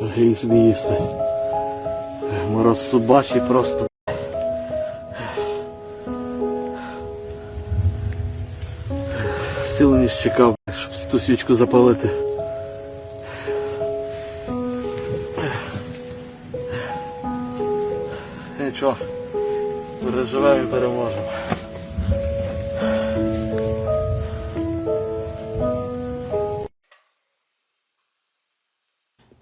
Гріх собі їсти. Мороз собачий просто. Цілу ніч чекав, щоб ту свічку запалити. Нічого, переживемо і переможемо.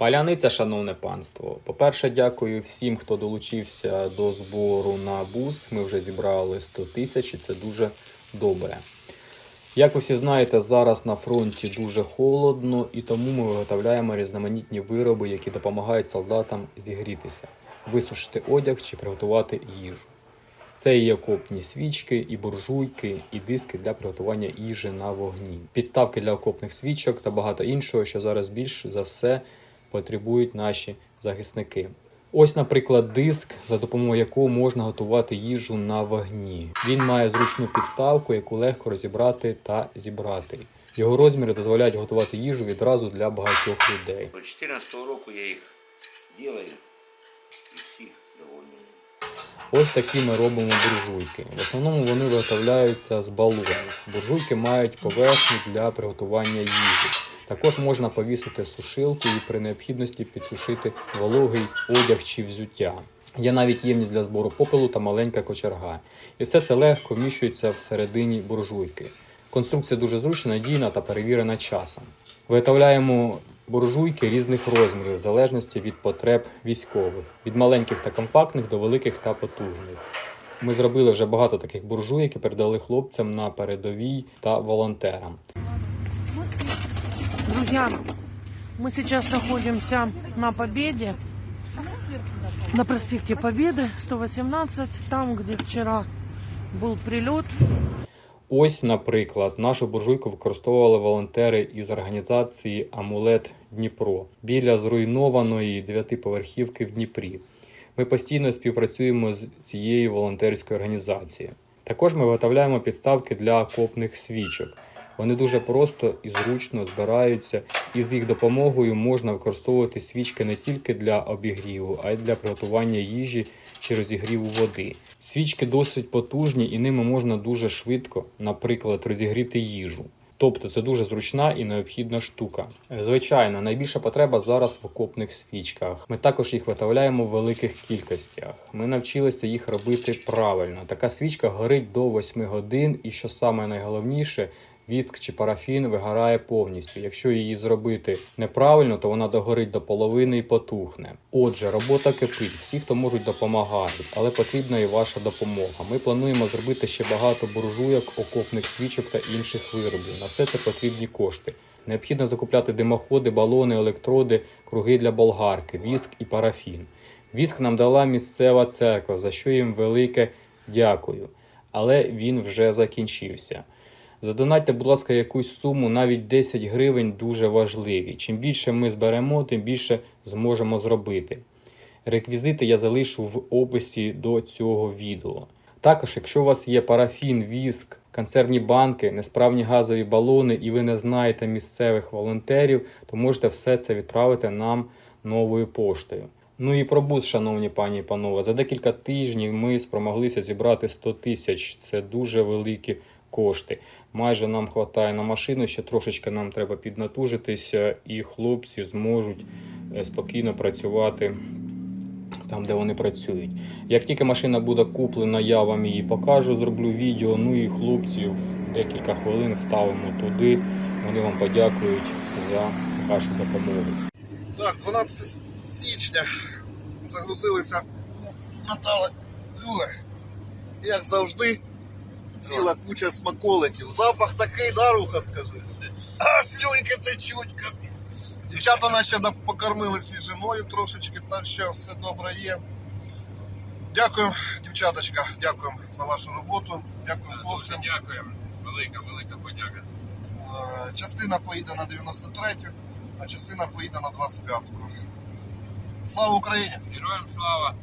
Паляниця, шановне панство. По-перше, дякую всім, хто долучився до збору на бус. Ми вже зібрали 100 тисяч і це дуже добре. Як ви всі знаєте, зараз на фронті дуже холодно, і тому ми виготовляємо різноманітні вироби, які допомагають солдатам зігрітися, висушити одяг чи приготувати їжу. Це і окопні свічки, і буржуйки, і диски для приготування їжі на вогні, підставки для окопних свічок та багато іншого, що зараз більш за все потребують наші захисники. Ось, наприклад, диск, за допомогою якого можна готувати їжу на вогні. Він має зручну підставку, яку легко розібрати та зібрати. Його розміри дозволяють готувати їжу відразу для багатьох людей. З 14 року я їх делаю і всі довольні. Ось такі ми робимо буржуйки. В основному вони виготовляються з балонів. Буржуйки мають поверхню для приготування їжі. Також можна повісити сушилку і при необхідності підсушити вологий одяг чи взуття. Є навіть ємність для збору попелу та маленька кочерга. І все це легко вміщується всередині буржуйки. Конструкція дуже зручна, надійна та перевірена часом. Виготовляємо буржуйки різних розмірів в залежності від потреб військових, від маленьких та компактних до великих та потужних. Ми зробили вже багато таких буржуйок і передали хлопцям на передовій та волонтерам. Друзья, мы сейчас находимся на Победе, на проспекте Победы, 118, там, где вчера был прилет. Ось, наприклад, нашу буржуйку використовували волонтери із організації Амулет Дніпро біля зруйнованої дев'ятиповерхівки в Дніпрі. Ми постійно співпрацюємо з цією волонтерською організацією. Також ми виготовляємо підставки для окопних свічок. Вони дуже просто і зручно збираються, і з їх допомогою можна використовувати свічки не тільки для обігріву, а й для приготування їжі чи розігріву води. Свічки досить потужні і ними можна дуже швидко, наприклад, розігріти їжу. Тобто це дуже зручна і необхідна штука. Звичайно, найбільша потреба зараз в окопних свічках. Ми також їх виготовляємо в великих кількостях. Ми навчилися їх робити правильно. Така свічка горить до 8 годин, і що саме найголовніше, віск чи парафін вигорає повністю. Якщо її зробити неправильно, то вона догорить до половини і потухне. Отже, робота кипить. Всі, хто можуть, допомагають, але потрібна і ваша допомога. Ми плануємо зробити ще багато буржуйок, окопних свічок та інших виробів. На все це потрібні кошти. Необхідно закупляти димоходи, балони, електроди, круги для болгарки, віск і парафін. Віск нам дала місцева церква, за що їм велике дякую. Але він вже закінчився. Задонайте, будь ласка, якусь суму, навіть 10 гривень дуже важливі. Чим більше ми зберемо, тим більше зможемо зробити. Реквізити я залишу в описі до цього відео. Також, якщо у вас є парафін, віск, консервні банки, несправні газові балони і ви не знаєте місцевих волонтерів, то можете все це відправити нам новою поштою. Ну і про бус, шановні пані і панове, за декілька тижнів ми спромоглися зібрати 100 тисяч. Це дуже великі кошти. Майже нам вистачає на машину, ще трошечки нам треба піднатужитися, і хлопці зможуть е, спокійно працювати там, де вони працюють. Як тільки машина буде куплена, я вам її покажу, зроблю відео. Ну і хлопців декілька хвилин вставимо туди. Вони вам подякують за вашу допомогу. Так, 12 січня загрузилися Натала Юра. Як завжди, ціла куча смаколиків. Запах такий, да, Руха, скажи. А слюньки течуть, капець. Дівчата наші на- покормили свіжиною трошечки, так що все добре є. Дякуємо, дівчаточка, дякуємо за вашу роботу. Дякуємо хлопцям. Дякуємо. Велика, велика подяка. Е, Частина поїде на 93-ю, а частина поїде на 25-ку. Слава Україні! Героям слава!